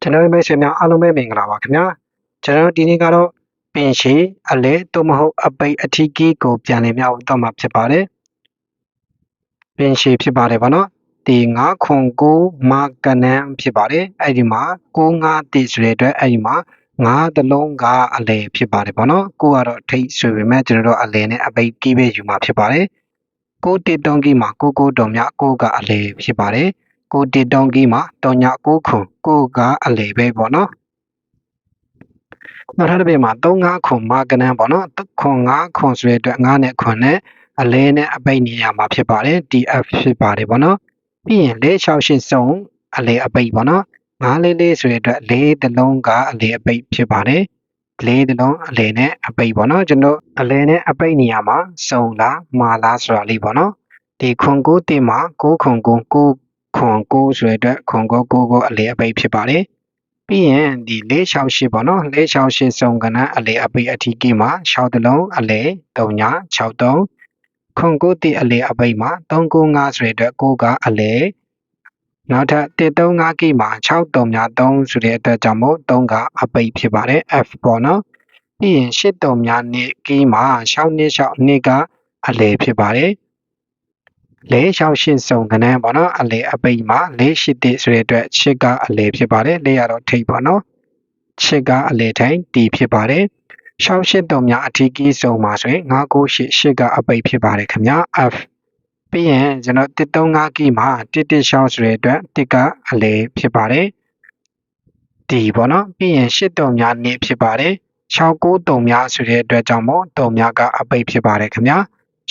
ကျွန်တော်မိတ်ဆွေများအားလုံးပဲမင်္ဂလာပါခင်ဗျာကျွန်တော်ဒီနေ့ကတော့ပင်ရှည်အလဲသို့မဟုတ်အပိတ်အထီးကြီးကိုပြန်လည်မြောက်တော့မှာဖြစ်ပါတယ်ပင်ရှည်ဖြစ်ပါတယ်ဗောနော်ဒီ9ခွန်9မာကနန်းဖြစ်ပါတယ်အဲ့ဒီမှာ95တိဆိုတဲ့အတွက်အဲ့ဒီမှာ9တလုံးကအလဲဖြစ်ပါတယ်ဗောနော်ကိုကတော့ထိတ်ဆိုပေမဲ့ကျွန်တော်တို့အလဲနဲ့အပိတ်ကြီးပဲယူမှာဖြစ်ပါတယ်ကိုတိတုံးကြီးမှာကိုကိုတုံမြကိုကအလဲဖြစ်ပါတယ် ကိုတီတုံးကြီးမှာတောင်ညကိုခွန်ကိုကအလေပဲပေါ့နော်နောက်ထပ်တစ်ပြင်မှာ35ခွန်မာကနန်းပေါ့နော်ခွန်5ခွန်ဆိုတဲ့အတွက်9နဲ့ခွန်နဲ့အလဲနဲ့အပိတ်နေရမှာဖြစ်ပါတယ် DF ဖြစ်ပါတယ်ပေါ့နော်ပြီးရင်468စုံအလဲအပိတ်ပေါ့နော်944ဆိုတဲ့အတွက်၄တလုံးကအလဲအပိတ်ဖြစ်ပါတယ်လေးတလုံးအလဲနဲ့အပိတ်ပေါ့နော်ကျွန်တော်အလဲနဲ့အပိတ်နေရမှာစုံလားမာလားဆိုတာလေးပေါ့နော်ဒီခွန်ကိုတင်မှာ6ခွန်ကို6 ခွန်9ဆိုတဲ့အတွက်ခွန်ကို9ကိုအလေအပိတ်ဖြစ်ပါတယ်ပြီးရင်ဒီ468ပေါ့နော်468စုံကဏ္ဍအလေအပိတ်အထီးကြီးမှာ6တလုံးအလေ3ည63ခွန်9တိအလေအပိတ်မှာ395ဆိုတဲ့အတွက်9ကအလေနောက်ထပ်135ကိမှာ63ည3ဆိုတဲ့အတွက်ကြောင့်မို့3ကအပိတ်ဖြစ်ပါတယ် F ပေါ့နော်ပြီးရင်83ည2ကိမှာ6နှစ်6နှစ်ကအလေဖြစ်ပါတယ် လဲလျှောက်ရှင်းစုံကနန်းပေါ့နော်အလေအပိတ်မှာလေးရှိတဲ့ဆိုတဲ့အတွက်ချစ်ကအလေဖြစ်ပါတယ်လေးရတော့ထိပ်ပေါ့နော်ချစ်ကအလေထိုင်တီဖြစ်ပါတယ်ရှောက်ရှစ်တုံများအထီးကြီးစုံမှာဆိုရင်998ရှစ်ကအပိတ်ဖြစ်ပါတယ်ခင်ဗျာ F ပြီးရင်ကျွန်တော်135ကီမှာ116ရှောက်ဆိုတဲ့အတွက်1ကအလေဖြစ်ပါတယ် D ပေါ့နော်ပြီးရင်ရှစ်တုံများနေဖြစ်ပါတယ်69တုံများဆိုတဲ့အတွက်ကြောင့်မို့တုံများကအပိတ်ဖြစ်ပါတယ်ခင်ဗျာ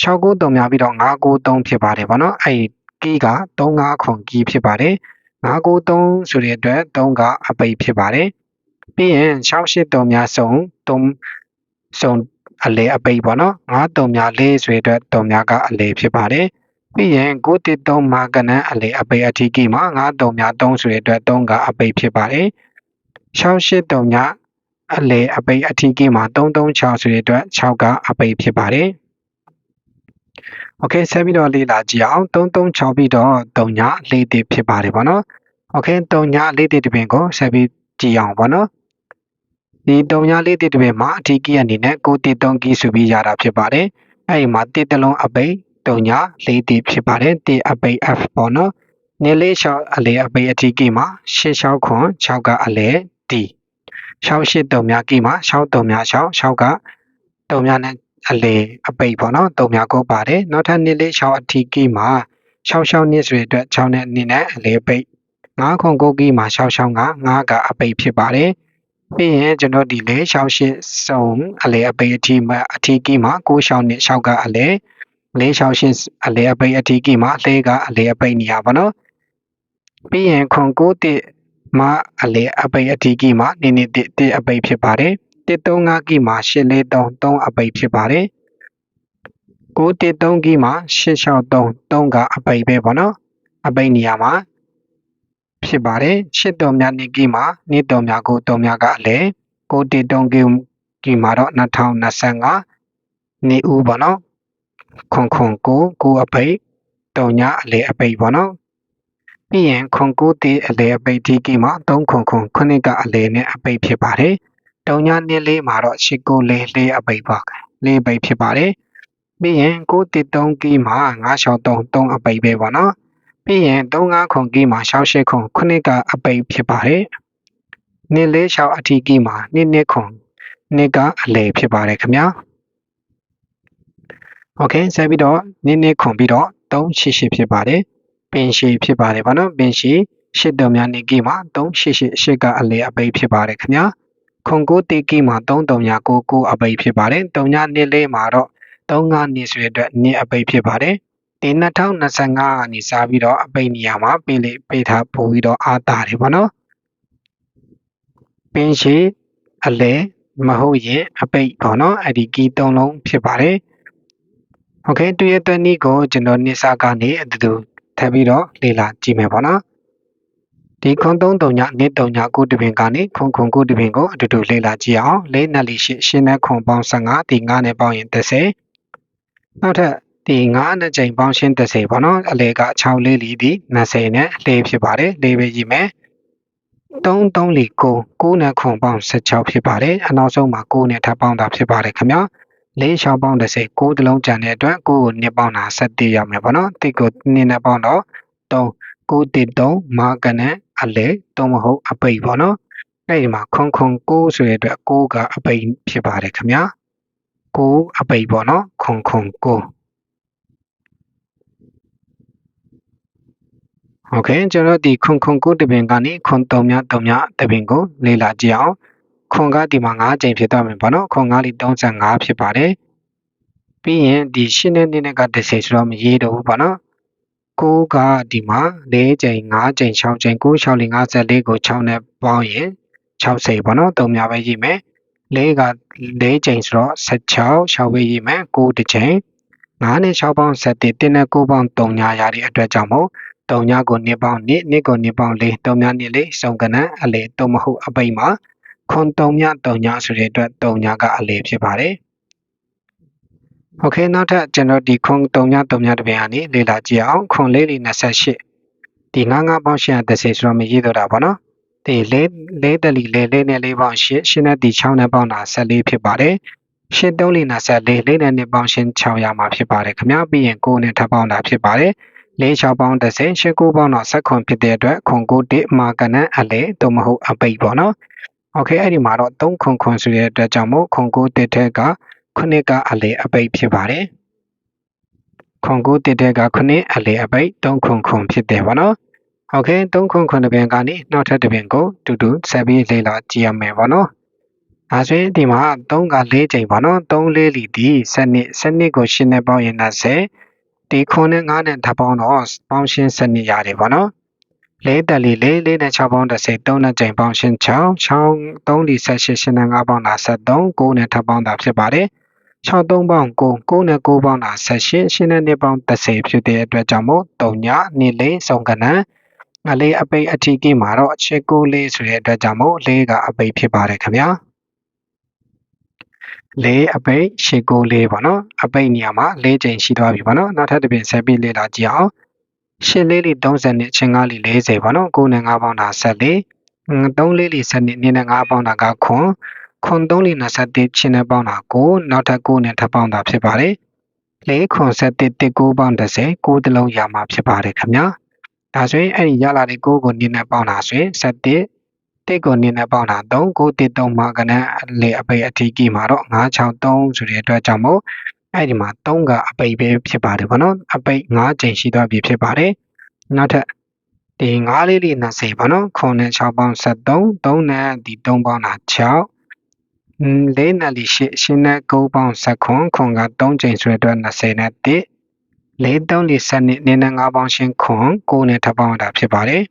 693များပြီးတော့993ဖြစ်ပါတယ်ဗောနော်အဲ့ကီးက35ခွန်ကီးဖြစ်ပါတယ်993ဆိုတဲ့အတွက်3ကအပိတ်ဖြစ်ပါတယ်ပြီးရင်683များစုံ3စုံအလေအပိတ်ပေါ့နော်93များ4ဆိုတဲ့အတွက်3များကအလေဖြစ်ပါတယ်ပြီးရင်913မာကနန်းအလေအပိတ်အထီးကီမှာ93များ3ဆိုတဲ့အတွက်3ကအပိတ်ဖြစ်ပါတယ်683များအလေအပိတ်အထီးကီမှာ336ဆိုတဲ့အတွက်6ကအပိတ်ဖြစ်ပါတယ် โอเคဆက်ပြီးတော့လေ့လာကြည့်အောင်336ပြီးတော့3ညလေးတိဖြစ်ပါတယ်ဗောနော်โอเค3ညလေးတိတပင်ကိုဆက်ပြီးကြည့်အောင်ဗောနော်ဒီ3ညလေးတိတပင်မှာအထီးကြီးအနေနဲ့6တိ3ကြီးဆိုပြီးရတာဖြစ်ပါတယ်အဲ့ဒီမှာတိတလုံးအပိတ်3ညလေးတိဖြစ်ပါတယ်တိအပိတ် F ဗောနော်နေလေးလျှောက်အလေအပိတ်အထီးကြီးမှာ6လျှောက်ခွန်6ကအလေ D 6 8 3များကြီးမှာ6 3များ6 6က3များနဲ့ အလေအပိတ်ပေါ့နော်တုံများကိုပါတယ်နောက်ထပ်နှစ်လေး6အထီးကီးမှာ66နှစ်ဆိုတဲ့အတွက်6နဲ့2နဲ့အလေပိတ်9ခွန်ကိုကီးမှာ66က9ကအပိတ်ဖြစ်ပါတယ်ပြီးရင်ကျွန်တော်ဒီလေ68စုံအလေအပိတ်အထီးမှာအထီးကီးမှာ9ရှောင်းနဲ့6ကအလေလေး68အလေအပိတ်အထီးကီးမှာလေကအလေအပိတ်နေရပါတော့ပြီးရင်ခွန်9တိမှာအလေအပိတ်အထီးကီးမှာနေနေတိအပိတ်ဖြစ်ပါတယ် 135ကီမှာ843 3အပိတ်ဖြစ်ပါတယ်913ကီမှာ863 3ကအပိတ်ပဲပေါ့နော်အပိတ်နေရာမှာဖြစ်ပါတယ်8တော်များနေကီမှာနေတော်များကိုတော်များကအလဲ913ကီကီမှာတော့2025နေဦးပေါ့နော်ခွန်ခွန်ကိုကိုအပိတ်တော်ညာအလဲအပိတ်ပေါ့နော်ပြီးရင်ခွန်ကိုတေးအလဲအပိတ်ဒီကီမှာ3ခွန်ခွန်ခုနှစ်ကအလဲနဲ့အပိတ်ဖြစ်ပါတယ် တုံညာနှစ်လေးမှာတော့ရှစ်ကိုလေးလေးအပိတ်ပါလေးပိတ်ဖြစ်ပါတယ်ပြီးရင်913ကီးမှာ963 3အပိတ်ပဲပေါ့နော်ပြီးရင်35ခွန်ကီးမှာ68ခွန်ခုနှစ်ကအပိတ်ဖြစ်ပါတယ်နှစ်လေး6အထီးကီးမှာနှစ်နှစ်ခွန်နှစ်ကအလေဖြစ်ပါတယ်ခင်ဗျာโอเคဆက်ပြီးတော့နှစ်နှစ်ခွန်ပြီးတော့388ဖြစ်ပါတယ်ပင်ရှည်ဖြစ်ပါတယ်ဗောနော်ပင်ရှည်ရှစ်တော်များနေကီမှာ388ရှစ်ကအလေအပိတ်ဖြစ်ပါတယ်ခင်ဗျာ ခွန်ကိုတေကီမှာ3399အပိတ်ဖြစ်ပါတယ်3ညနှစ်လေးမှာတော့35နှစ်ဆိုတဲ့အတွက်နှစ်အပိတ်ဖြစ်ပါတယ်ဒီ2025ကနေစပြီးတော့အပိတ်နေရာမှာပေးလေပေးထားပို့ပြီးတော့အာတာတယ်ပေါ့နော်ပင်ရှိအလဲမဟုတ်ရင်အပိတ်ပေါ့နော်အဲ့ဒီကီး၃လုံးဖြစ်ပါတယ်โอเคတူရဲ့တနည်းကိုကျွန်တော်နှစ်စာကနေအတူတူထပ်ပြီးတော့လေ့လာကြည့်မယ်ပေါ့နော် ဒီခွန်3တုံညနှစ်တုံညကိုတပင်ကနေခွန်ခွန်ကိုတပင်ကိုအတူတူလေ့လာကြည့်အောင်လေးနဲ့လေးရှင်းရှင်းနဲ့ခွန်ပေါင်း15ဒီ9နဲ့ပေါင်းရင်30နောက်ထပ်ဒီ9နဲ့ချိန်ပေါင်းရှင်း30ပေါ့နော်အလေက6လေးလီဒီ20နဲ့လေးဖြစ်ပါတယ်လေးပဲကြည့်မယ်3 3လီ9 9နဲ့ခွန်ပေါင်း16ဖြစ်ပါတယ်အနောက်ဆုံးမှာ9နဲ့ထပ်ပေါင်းတာဖြစ်ပါတယ်ခင်ဗျာလေးရှောင်းပေါင်း30 9တလုံးကျန်တဲ့အတွက်9ကိုနှစ်ပေါင်းတာ17ရောက်မယ်ပေါ့နော်တစ်ကို2နဲ့ပေါင်းတော့3 9တစ်3မာကနဲ့ အလေ3မဟုတ်အပိတ်ပေါ့နော်အဲ့ဒီမှာခွန်ခွန်9ဆိုတဲ့အတွက်9ကအပိတ်ဖြစ်ပါတယ်ခင်ဗျာ9အပိတ်ပေါ့နော်ခွန်ခွန်9โอเคကျွန်တော်ဒီခွန်ခွန်9တပင်ကနေခွန်3မြ3မြတပင်ကိုလေ့လာကြည့်အောင်ခွန်ကဒီမှာ9ချိန်ဖြစ်သွားမယ်ပေါ့နော်ခွန်9လီ35ဖြစ်ပါတယ်ပြီးရင်ဒီရှင်းတဲ့နေ့က10ဆိုတော့မရေးတော့ဘူးပေါ့နော် 9ကဒီမှာ4ချိန်5ချိန်6ချိန်9 6လီ54ကို6နဲ့ပေါင်းရင်60ပေါ့နော်3များပဲရေးမယ်4က4ချိန်ဆိုတော့16 6ပဲရေးမယ်9တစ်ချိန်9နဲ့6ပေါင်း7 1နဲ့9ပေါင်း3ညာရတဲ့အတွက်ကြောင့်မို့3ညကို2ပေါင်း2 2ကို2ပေါင်း4 3ည2လေးစုံကနန်းအလေ3မဟုတ်အပိတ်မှာခွန်3ည3ညဆိုတဲ့အတွက်3ညကအလေဖြစ်ပါတယ် โอเคနောက်ထပ်ကျွန်တော်ဒီခွန်3ည3ညတစ်ပင်ကနေလေ့လာကြည့်အောင်ခွန်လေး၄28ဒီ9 9ပေါင်း830ဆိုတော့မရေးတော့တာပေါ့နော်ဒီလေးလေးတလီလေးလေးနဲ့၄ပေါင်း8ရှင်းနဲ့ဒီ6နဲ့ပေါင်းတာ14ဖြစ်ပါတယ်ရှင်း3လီ24လေးနဲ့2ပေါင်းရှင်း600မှာဖြစ်ပါတယ်ခင်ဗျာပြီးရင်9နဲ့ထပ်ပေါင်းတာဖြစ်ပါတယ်လေး6ပေါင်း30ရှင်း9ပေါင်းတော့7ခွန်ဖြစ်တဲ့အတွက်ခွန်9တိမာကနန်အလဲသို့မဟုတ်အပိတ်ပေါ့နော်โอเคအဲ့ဒီမှာတော့3ခွန်ခွန်ဆိုတဲ့အတွက်ကြောင့်မို့ခွန်9တိထက်က 9ကအလယ်အပိတ်ဖြစ်ပါတယ်ခွန်ကိုတစ်တဲ့က9အလယ်အပိတ်3ခွန်ခွန်ဖြစ်တယ်ပေါ့နော်ဟုတ်ကဲ့3ခွန်ခွန်တစ်ပင်ကနေနောက်ထပ်တစ်ပင်ကိုတူတူဆက်ပြီးလေ့လာကြည့်ရမယ်ပေါ့နော်ဒါဆိုရင်ဒီမှာ3က4ချိန်ပါနော်3 4လီဒီစနစ်စနစ်ကိုရှင်းနေပေါင်းရင်90ဒီ9နဲ့9နဲ့ထပ်ပေါင်းတော့ပေါင်းရှင်းစနစ်ရတယ်ပါနော်4တက်လီ4 4နဲ့6ပေါင်း30 3နဲ့ချိန်ပေါင်းရှင်း6 6 3လီ78 8နဲ့9ပေါင်းတာ73 9နဲ့ထပ်ပေါင်းတာဖြစ်ပါတယ် 6 3ပေါင်း9 9နဲ့9ပေါင်းတာ18ရှင်းနဲ့2ပေါင်း30ဖြစ်တဲ့အတွက်ကြောင့်မို့3ညနေ့လေးစုံကနန်းအလေးအပိတ်အထီးကိမှာတော့အချစ်ကိုလေးဆိုတဲ့အတွက်ကြောင့်မို့လေးကအပိတ်ဖြစ်ပါတယ်ခင်ဗျာလေးအပိတ်ရှစ်ကိုလေးပေါ့နော်အပိတ်နေရာမှာ၄ချိန်ရှိသွားပြီပေါ့နော်နောက်ထပ်တစ်ပြင်ဆက်ပြီးလေ့လာကြည့်အောင်ရှစ်လေးလီ30နဲ့ချင်းကားလီ40ပေါ့နော်9နဲ့9ပေါင်းတာ14 3လေးလီ7နဲ့နဲ့9ပေါင်းတာကခွန် ခွန်3လီ27ချင်းနဲ့ပေါင်းတာ9နောက်ထပ်9နဲ့ထပ်ပေါင်းတာဖြစ်ပါတယ်လေးခွန်7တစ်9ပေါင်း30 9တလုံးရမှာဖြစ်ပါတယ်ခင်ဗျာဒါဆိုရင်အဲ့ဒီရလာတဲ့9ကိုနင်းနဲ့ပေါင်းတာဆိုရင်7တစ်ကိုနင်းနဲ့ပေါင်းတာ3 9တစ်3မှာကနန်းလေအပိတ်အထီးကြီးမှာတော့963ဆိုတဲ့အတွက်ကြောင့်မို့အဲ့ဒီမှာ3ကအပိတ်ပဲဖြစ်ပါတယ်ဗောနော်အပိတ်5ချိန်ရှိသွားပြီဖြစ်ပါတယ်နောက်ထပ်ဒီ9လေးလေး20ဗောနော်ခွန်နဲ့6ပေါင်း73 3နဲ့ဒီ3ပေါင်းတာ6 လေးနဲ့လေးရှရှင်းနဲ့9ပေါင်း7ခွန်ခွန်က3ချိန်ဆိုတဲ့အတွက်20နဲ့1လေး3လေး7နဲ့နင်းနဲ့9ပေါင်းရှင်းခွန်9နဲ့ထပ်ပေါင်းတာဖြစ်ပါတယ်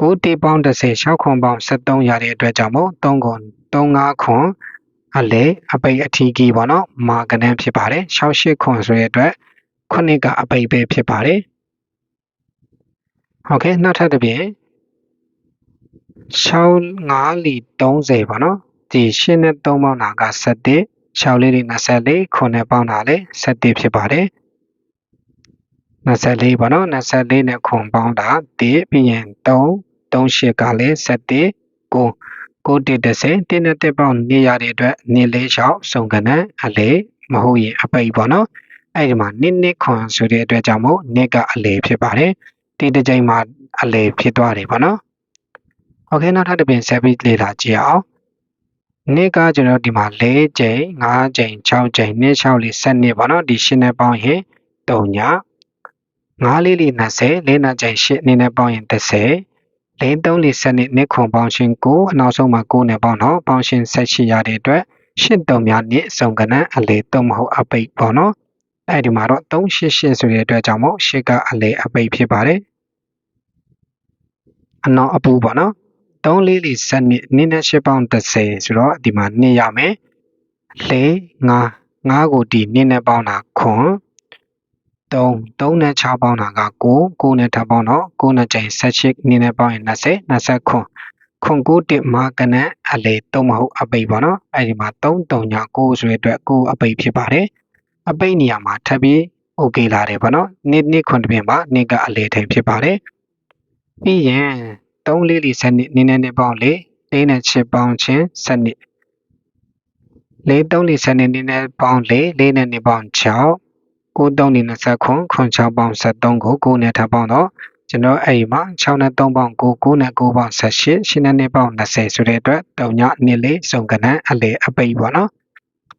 9တေပေါင်း30 6ခွန်ပေါင်း73ရတဲ့အတွက်ကြောင့်မို့3ခွန်35ခွန်အလေအပိတ်အထီးကြီးပေါ့နော်မာကနန်းဖြစ်ပါတယ်68ခွန်ဆိုတဲ့အတွက်ခုနှစ်ကအပိတ်ပဲဖြစ်ပါတယ်ဟုတ်ကဲ့နောက်ထပ်တစ်ပြင်6 5လီ30ပေါ့နော် ဒီရှင်းနဲ့3ပေါင်းတာက7 6လေးတွေ24ခုနဲ့ပေါင်းတာလေ7ဖြစ်ပါတယ်24ပေါ့နော်24နဲ့ခွန်ပေါင်းတာ1ပြီးရင်3 38ကလည်း7 9ကိုတစ်30တင်းနဲ့တက်ပေါင်းနေရတဲ့အတွက်နေလေးလျှောက်စုံကနန်းအလေမဟုတ်ရင်အပိတ်ပေါ့နော်အဲ့ဒီမှာနစ်နစ်ခွန်ဆိုတဲ့အတွက်ကြောင့်မို့နစ်ကအလေဖြစ်ပါတယ်ဒီတစ်ချိန်မှာအလေဖြစ်သွားတယ်ပေါ့နော်โอเคနောက်ထပ်တစ်ပင်ဆက်ပြီးလေ့လာကြည့်အောင် နေ့ကကျွန်တော်ဒီမှာ၄ချိန်၅ချိန်6ချိန်နေ့6လေး7နှစ်ပေါ့နော်ဒီရှင်းနဲ့ပေါင်းရင်3ည9လေးလေး20လေးနာချိန်8နေ့နဲ့ပေါင်းရင်30လေး3လေး7နှစ်နှစ်ခွန်ပေါင်းရှင်9အနောက်ဆုံးမှာ9နဲ့ပေါင်းတော့ပေါင်းရှင်18ရတဲ့အတွက်8တုံများနှစ်စုံကနန်းအလေ3မဟုတ်အပိတ်ပေါ့နော်အဲ့ဒီမှာတော့388ဆိုတဲ့အတွက်ကြောင့်မို့8ကအလေအပိတ်ဖြစ်ပါတယ်အနောက်အပူပေါ့နော် 3လေးလေး7နှစ်နှစ်နဲ့8ပေါင်း30ဆိုတော့ဒီမှာ2ရမယ်၄9 9ကိုဒီနှစ်နဲ့ပေါင်းတာခွန်3 3နဲ့6ပေါင်းတာက9 9နဲ့ထပ်ပေါင်းတော့9နဲ့ချိန်18နှစ်နဲ့ပေါင်းရင်20 20ခွန်ခွန်9တစ်မှာကနန်းအလေ3မဟုတ်အပိတ်ပေါ့နော်အဲ့ဒီမှာ3 3ည9ဆိုတဲ့အတွက်9အပိတ်ဖြစ်ပါတယ်အပိတ်နေရာမှာထပ်ပြီး OK လာတယ်ပေါ့နော်နှစ်နှစ်ခွန်တစ်ပြင်မှာနှစ်ကအလေထိန်ဖြစ်ပါတယ်ပြီးရင် 3လေးလီစနစ်နင်းနဲ့နှစ်ပေါင်းလေးလေးနဲ့ချစ်ပေါင်းချင်းစနစ်လေး3လီစနစ်နင်းနဲ့ပေါင်းလေးလေးနဲ့နှစ်ပေါင်း6 9 3လီ20ခွန်ခွန်6ပေါင်း73ကို9နဲ့ထပ်ပေါင်းတော့ကျွန်တော်အဲ့ဒီမှာ6နဲ့3ပေါင်း9 9နဲ့9ပေါင်း18 8နဲ့2ပေါင်း20ဆိုတဲ့အတွက်တုံညနှစ်လေးစုံကနန်းအလေအပိတ်ပေါ့နော်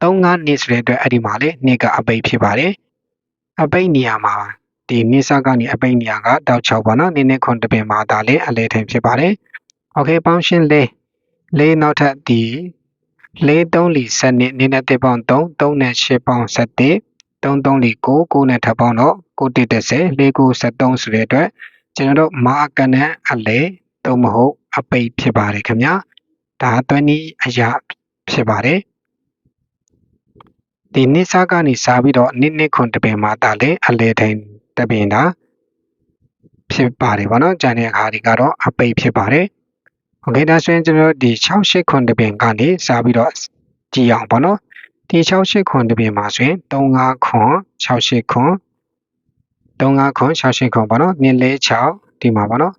3 5နှစ်ဆိုတဲ့အတွက်အဲ့ဒီမှာလေနှစ်ကအပိတ်ဖြစ်ပါတယ်အပိတ်နေရာမှာ ဒီနိစ္စကနေအပိတ်နေရာကတောက်6ပေါ့နော်နင်းနဲ့ခွန်တပင်မှာဒါလည်းအလေထိန်ဖြစ်ပါတယ်โอเคပေါင်းရှင်းလေးလေးနောက်ထပ်ဒီလေး3လီစနစ်နင်းနဲ့တစ်ပေါင်း3 3နဲ့8ပေါင်း7 3 3လီ9 9နဲ့ထပ်ပေါင်းတော့9 1 30 4 9 73ဆိုတဲ့အတွက်ကျွန်တော်တို့မာကနန်အလေသို့မဟုတ်အပိတ်ဖြစ်ပါတယ်ခင်ဗျာဒါသွင်းနည်းအရာဖြစ်ပါတယ်ဒီနိစ္စကနေစားပြီးတော့နိနှစ်ခွန်တပင်မှာတာလေအလေထိန် တပင်တာဖြစ်ပါတယ်ဗောနော်ကြံတဲ့အခါဒီကတော့အပိတ်ဖြစ်ပါတယ်โอเคဒါဆိုရင်ကျွန်တော်ဒီ6 8ခွန်တပင်ကနေစားပြီးတော့ကြည့်အောင်ဗောနော်ဒီ6 8ခွန်တပင်မှာဆိုရင်3 5ခွန်6 8ခွန်3 5ခွန်6 8ခွန်ဗောနော်2 4 6ဒီမှာဗောနော်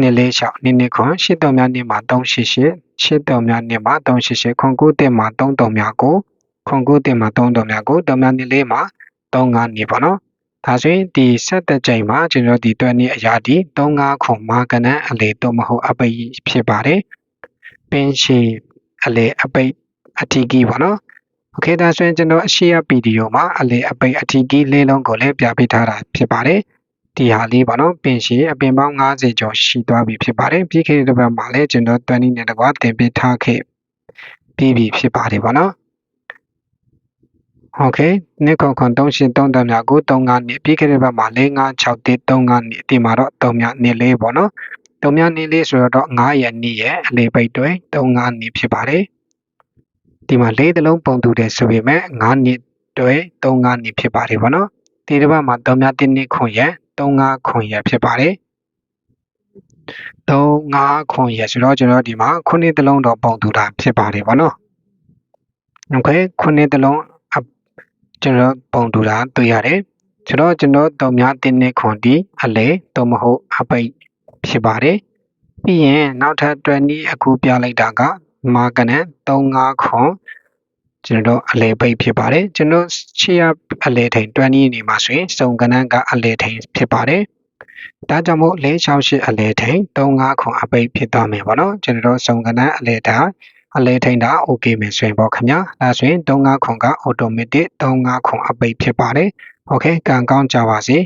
2 4 6 2 2ခွန်8တုံများ2မှာ3 8 8 8တုံများ2မှာ3 8 8ခွန်9တက်မှာ3တုံများ9ခွန်9တင်မှာ3တော်များကိုတော်များနေလေးမှာ3 5နေပေါ့နော် ဒါဆိုရင်ဒီဆက်တဲ့ချိန်မှာကျွန်တော်ဒီတွက်နေအရာဒီ3 5ခွန်မာကနန်အလေတော့မဟုတ်အပိတ်ဖြစ်ပါတယ်ပင်ရှည်အလေအပိတ်အထီကီပေါ့နော်โอเคဒါဆိုရင်ကျွန်တော်အရှိရဗီဒီယိုမှာအလေအပိတ်အထီကီလေးလုံးကိုလည်းပြပေးထားတာဖြစ်ပါတယ်ဒီဟာလေးပေါ့နော်ပင်ရှည်အပင်ပေါင်း90ကျော်ရှိသွားပြီဖြစ်ပါတယ်ပြီးခဲ့တဲ့ဘက်မှာလည်းကျွန်တော်20နဲ့တကွာတင်ပေးထားခဲ့ပြီးပြီဖြစ်ပါတယ်ပေါ့နော် โอเคနှစ်ခုခွန်3833တများကို35နှစ်ပြီးခဲ့တဲ့ဘက်မှာ456135နှစ်ဒီမှာတော့3မြနှစ်လေးပေါ့နော်3မြနှစ်လေးဆိုတော့9ရက်နှစ်ရဲ့အလေးပိတ်တွဲ35နှစ်ဖြစ်ပါတယ်ဒီမှာလေးသလုံးပုံတူတယ်ဆိုပေမဲ့9နှစ်တွဲ35နှစ်ဖြစ်ပါတယ်ပေါ့နော်ဒီတစ်ပတ်မှာ3မြ1နှစ်ခွန်ရဲ့35ခွန်ရဲ့ဖြစ်ပါတယ်35ခွန်ရဲ့ဆိုတော့ကျွန်တော်ဒီမှာ9နှစ်သလုံးတော့ပုံတူတာဖြစ်ပါတယ်ပေါ့နော်โอเค9နှစ်သလုံး ကျွန်တော်ပုံတူတာတွေ့ရတယ်ကျွန်တော်ကျွန်တော်တုံများတင်းနေခွန်တီအလဲတော့မဟုတ်အပိတ်ဖြစ်ပါတယ်ပြီးရင်နောက်ထပ်20အခုပြလိုက်တာကမာကနန်35ခွန်ကျွန်တော်အလဲပိတ်ဖြစ်ပါတယ်ကျွန်တော်ချီရအလဲထိန်20နေမှာဆိုရင်စုံကနန်ကအလဲထိန်ဖြစ်ပါတယ်ဒါကြောင့်မို့468အလဲထိန်35ခွန်အပိတ်ဖြစ်သွားမယ်ပေါ့နော်ကျွန်တော်စုံကနန်အလဲထား အလဲထိန်တာ okay မယ်ဆိုရင်ပေါ့ခင်ဗျာဒါဆိုရင်35ခွန်က automatic 35ခွန်အပိတ်ဖြစ်ပါတယ် okay ကံကောင်းကြပါစေ